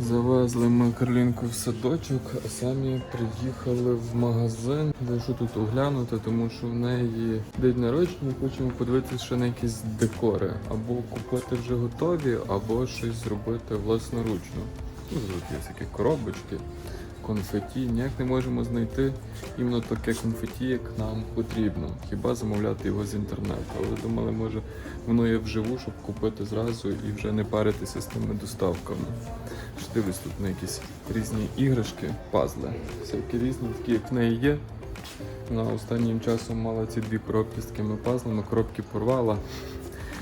Завезли ми Карлінку в садочок, а самі приїхали в магазин. Дещо тут оглянути, тому що в неї день народження, хочемо подивитися ще на якісь декори. Або купити вже готові, або щось зробити власноручно. Ну, тут є такі коробочки, конфеті. Ніяк не можемо знайти іменно таке конфеті, як нам потрібно. Хіба замовляти його з інтернету. Але думали, може воно є вживу, щоб купити зразу і вже не паритися з тими доставками. Що Дивлюсь тут на якісь різні іграшки, пазли. Всякі різні, такі як в неї є. Вона останнім часом мала ці дві коробки з такими пазлами, коробки порвала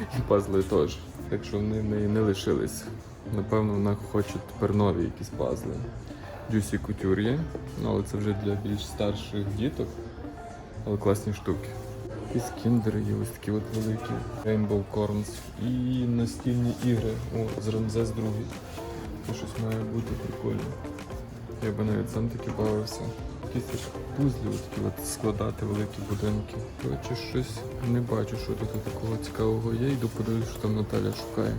і пазли теж. Так що вони в неї не лишились. Напевно, вона хоче тепер нові якісь пазли. Juicy Couture є, але це вже для більш старших діток, але класні штуки. Якісь кіндери є ось такі от великі, Rainbow Corns і настільні ігри. О, з Рамзес другий. Це щось має бути прикольно. Я би навіть сам таки бавився. Якісь пузлі такі от складати великі будинки. Коротше, щось не бачу, що тут такого цікавого є. Йду подивлюсь, що там Наталя шукає.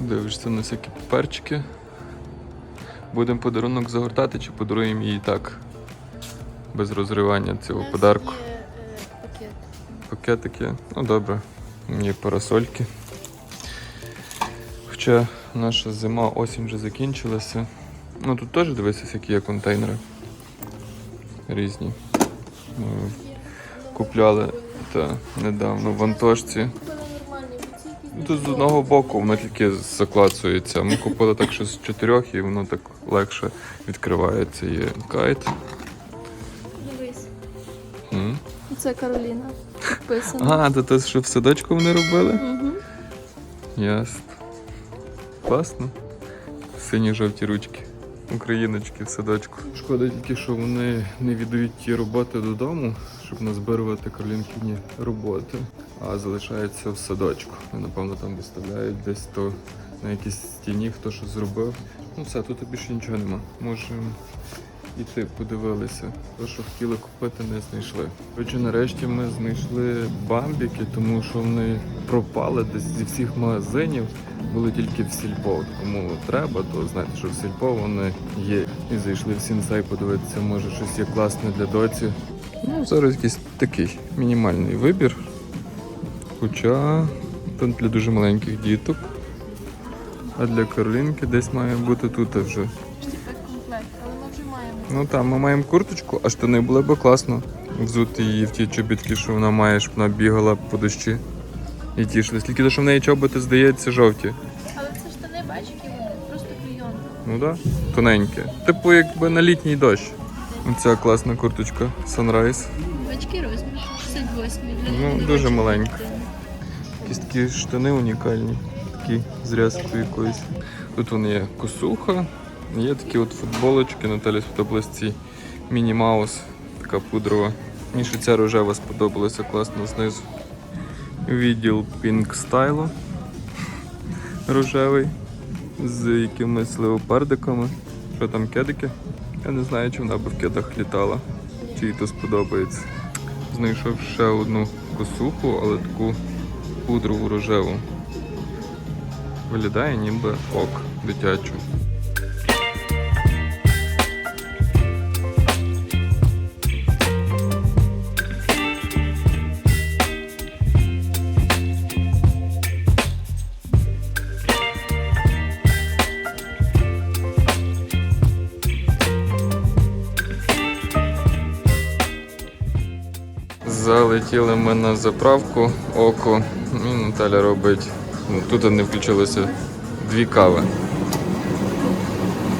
Дивишся на всякі паперчики. Будемо подарунок загортати чи подаруємо їй так? Без розривання цього подарку. Є, е, пакет. Пакетики. Ну добре. Є парасольки. Хоча наша зима, осінь вже закінчилася. Ну тут теж дивися, які є контейнери. Різні. Ми купляли та, недавно в Антошці. Тут з одного боку воно тільки заклацується. Ми купили так, що з чотирьох і воно так легше відкривається. Є кайт. Дивись. М. Це Кароліна. Підписана. А, то те, що в садочку вони робили? Угу. Ясно. Класно. Сині жовті ручки. Україночки в садочку. Шкода тільки, що вони не віддають ті роботи додому, щоб назбирувати карлінкіні роботи, а залишаються в садочку. Напевно, там виставляють десь то на якійсь стіні, хто що зробив. Ну все, тут більше нічого нема. Можемо іти подивилися. Те, що хотіли купити, не знайшли. Коротше, нарешті ми знайшли бамбіки, тому що вони пропали десь зі всіх магазинів. Були тільки в сільпо. Кому треба, то знаєте, що в сільпо вони є. І зайшли в сінсей подивитися, може щось є класне для доці. Ну, зараз якийсь такий мінімальний вибір. Хоча тут для дуже маленьких діток. А для Каролінки десь має бути тут вже. Ну так, ми маємо курточку, а штани було б класно. Взути її в ті чобітки, що вона має, щоб вона бігала по дощі і тішилась. Тільки те, що в неї чоботи, здається, жовті. Але це штани, вони, просто клейонка. Ну так, да? тоненькі. Типу, якби на літній дощ. Оця класна курточка Sunrise. Бачки розмір, 68 для Ну, дуже маленька. Якісь такі штани унікальні, такі з рязкою якоюсь. Тут вони є косуха, є такі от футболочки, Наталі сподобалась ці Міні Маус, така пудрова. Мені ще ця рожева сподобалася класно знизу. Відділ Pink Style рожевий з якимись леопардиками. Що там кедики? Я не знаю, чи вона би в кедах літала, чи їй то сподобається. Знайшов ще одну косуху, але таку пудрову рожеву. Виглядає ніби ок дитячу. Залетіли ми на заправку око. І Наталя робить. Ну, тут не включилося дві кави.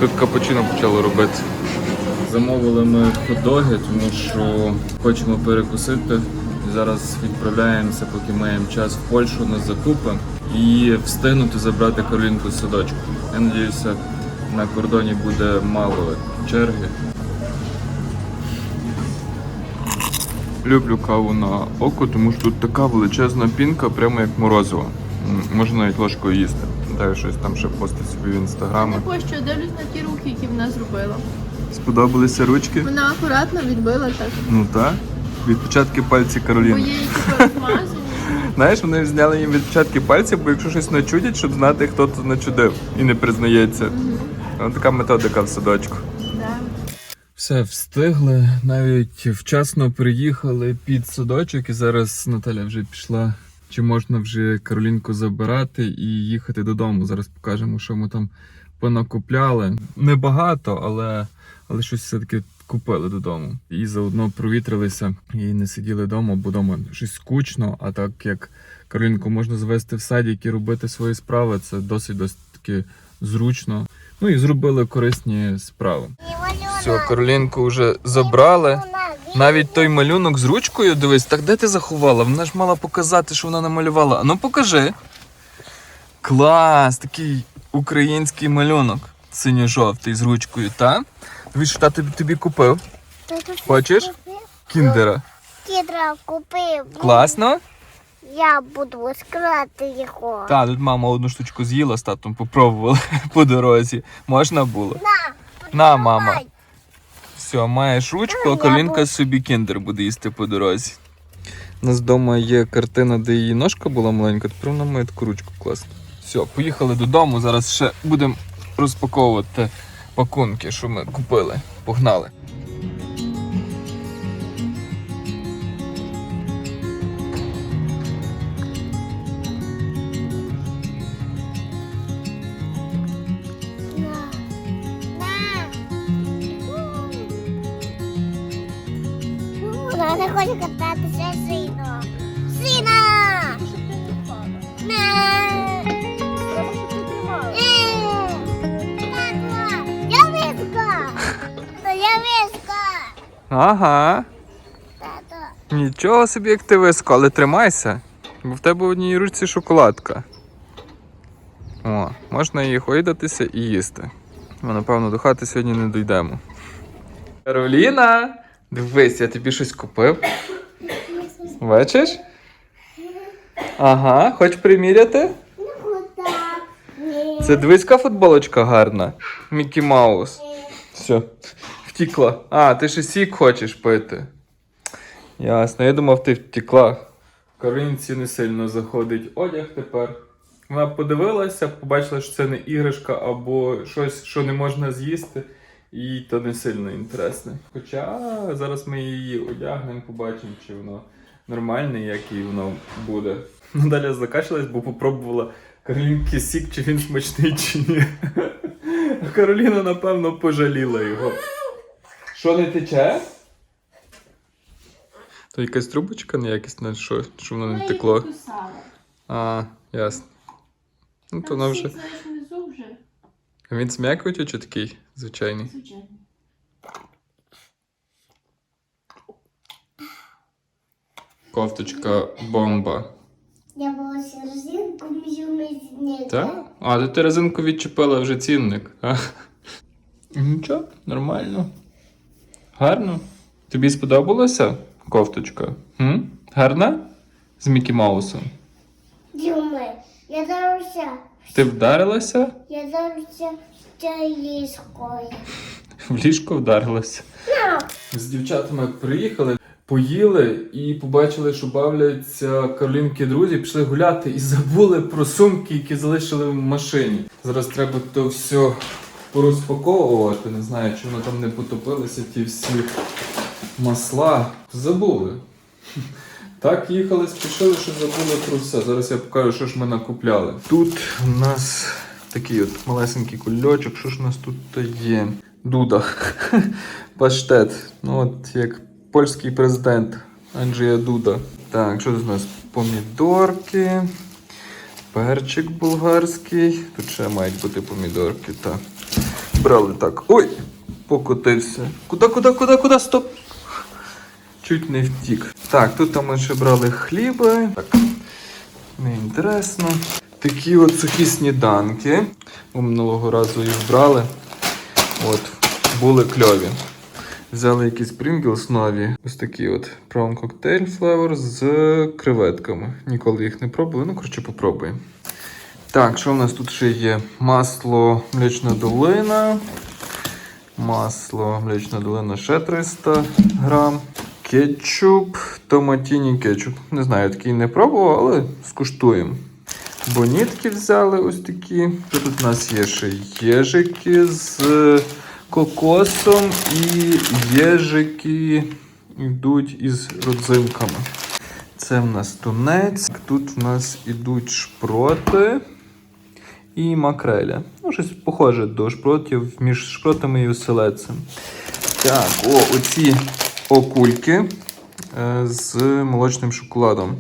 Тут капучино почало робити. Замовили ми хот-доги, тому що хочемо перекусити. Зараз відправляємося, поки маємо час в Польщу на закупи і встигнути забрати Каролінку з садочку. Я сподіваюся, на кордоні буде мало черги. Люблю каву на око, тому що тут така величезна пінка, прямо як морозиво. Можна навіть ложкою їсти. Даю щось там ще постить собі в інстаграмі. Ось що, дивлюсь на ті руки, які вона зробила. Сподобалися ручки? Вона акуратно відбила так. Ну так. Відпечатки пальці Бо Кароліни. є типу розмазані. Знаєш, вони зняли їм відпечатки пальців, бо якщо щось начудять, щоб знати, хто тут начудив і не признається. Ось така методика в садочку. Все, встигли, навіть вчасно приїхали під садочок, і зараз Наталя вже пішла. Чи можна вже Каролінку забирати і їхати додому? Зараз покажемо, що ми там понакупляли. Небагато, але, але щось все-таки купили додому. І заодно провітрилися і не сиділи вдома, бо вдома щось скучно. А так як Каролінку можна завести в садик і робити свої справи, це досить досить таки зручно. Ну і зробили корисні справи. Все, Каролінку вже забрали. Навіть той малюнок з ручкою, дивись, так де ти заховала? Вона ж мала показати, що вона намалювала. Ну покажи. Клас, такий український малюнок. Синьо-жовтий з ручкою, та? Дивись, що тато тобі купив. Хочеш? Кіндера. Кідра купив. Класно? Я буду скривати його. Та, тут мама одну штучку з'їла з татом, попробували по дорозі. Можна було? На, На, мама. Все, маєш ручку, а колінка собі кіндер буде їсти по дорозі. У нас вдома є картина, де її ножка була маленька, тепер вона має таку ручку класну. Все, поїхали додому. Зараз ще будемо розпаковувати пакунки, що ми купили. Погнали. Не хоче кататися сильно. Сина! На! Е! Тато, Я виска! Я виска! Ага. Тато. Нічого собі, як ти виско, але тримайся, бо в тебе в одній ручці шоколадка. О, можна її хоїдатися і їсти. Ми, напевно, до хати сьогодні не дійдемо. Кароліна! Дивись, я тобі щось купив. Бачиш? Ага, хоч приміряти? Це дивиська футболочка гарна. Мікі Маус. Все, втікла. А, ти ще сік хочеш пити. Ясно, я думав, ти втекла. Каринці не сильно заходить одяг тепер. Вона подивилася, побачила, що це не іграшка або щось, що не можна з'їсти, і то не сильно інтересне. Хоча зараз ми її одягнемо, побачимо, чи воно нормальне, як їй воно буде. Надалі закашлялась, бо попробувала Каролінки сік, чи він смачний, чи ні. А Кароліна, напевно, пожаліла його. Що не тече? То якась трубочка неякісна, що, що воно не текло. А, ясно. Ну, то воно вже. Він з м'якотю чи такий звичайний? звичайно. Кофточка бомба. Я була серзинку мізюмізні. Так? А, то ти резинку відчепила вже цінник. А? Нічого, нормально. Гарно. Тобі сподобалася кофточка? М? Гарна? З Мікі Маусом. Ти вдарилася? Я заруся чаїшкою. В ліжко вдарилася. З дівчатами приїхали, поїли і побачили, що бавляться Каролінки друзі, пішли гуляти і забули про сумки, які залишили в машині. Зараз треба то все порозпаковувати. Не знаю, чи воно там не потопилися ті всі масла. Забули. Так, їхали, спішили, що забули про все. Зараз я покажу, що ж ми накупляли. Тут у нас такий от малесенький кульочок. Що ж у нас тут є? Дуда. Паштет. Ну от як польський президент Анджея Дуда. Так, що тут у нас? Помідорки. Перчик болгарський. Тут ще мають бути помідорки. Так. Брали так. Ой! Покотився. Куди, куди, куди, куди? Стоп! Чуть не втік. Так, тут ми ще брали хліби. Так, не інтересно. Такі от сухі сніданки. Ми минулого разу їх брали. От, були кльові. Взяли якісь Pringles нові. Ось такі от Prawn Cocktail Flavor з креветками. Ніколи їх не пробували. Ну, коротше, попробуємо. Так, що в нас тут ще є? Масло млечна долина. Масло млечна долина ще 300 грам. Кетчуп, томатіні кетчуп. Не знаю, такий не пробував, але скуштуємо. Бонітки взяли ось такі. Тут у нас є ще єжики з кокосом і єжики йдуть із родзинками. Це в нас тунець. Тут в нас ідуть шпроти і макреля. Ну, щось похоже до шпротів між шпротами і оселедцем. Так, о, оці окульки е, з молочним шоколадом.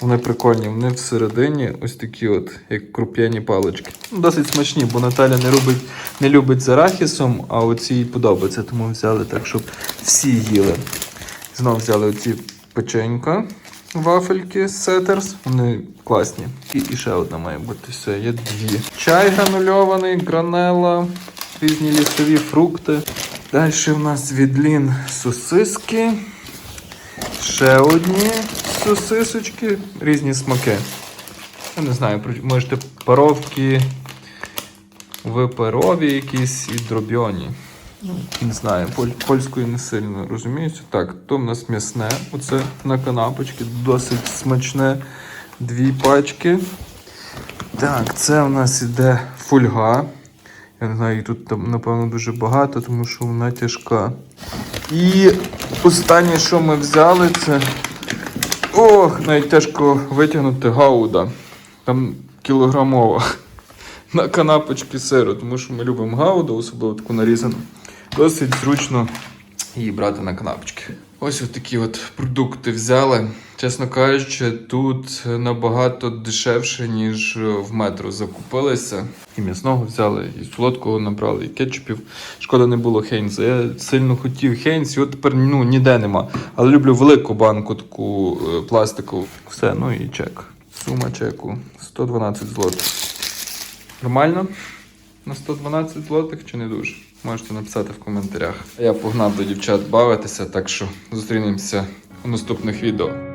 Вони прикольні, вони всередині ось такі от, як круп'яні палички. Ну, Досить смачні, бо Наталя не любить, не любить з арахісом, а оці їй подобається, тому взяли так, щоб всі їли. Знов взяли оці печенька, вафельки Сеттерс. Вони класні. І, і ще одна має бути. Все, є дві. Чай гранульований, гранела, різні лісові фрукти. Далі в нас відлін сосиски. Ще одні сосисочки, різні смаки. Я не знаю, можете паровки, виперові якісь і дробьоні. Не знаю, поль- польською не сильно розуміюся. Так, то в нас м'ясне, оце на канапочки, досить смачне. Дві пачки. Так, це в нас іде фольга. Я не знаю, її тут напевно, дуже багато, тому що вона тяжка. І останнє, що ми взяли, це. Ох, навіть тяжко витягнути гауда. Там кілограмова. На канапочки сиру, тому що ми любимо гауду, особливо таку нарізану. Досить зручно її брати на канапочки. Ось такі от продукти взяли. Чесно кажучи, тут набагато дешевше, ніж в метро закупилися. І м'ясного взяли, і солодкого набрали, і кетчупів. Шкода не було Хейнза. Я сильно хотів Хейнс, його тепер ну, ніде нема. Але люблю велику банку таку е, пластикову. Все, ну і чек. Сума чеку 112 злотих. Нормально? На 112 злотих чи не дуже? Можете написати в коментарях. Я погнав до дівчат бавитися, так що зустрінемося у наступних відео.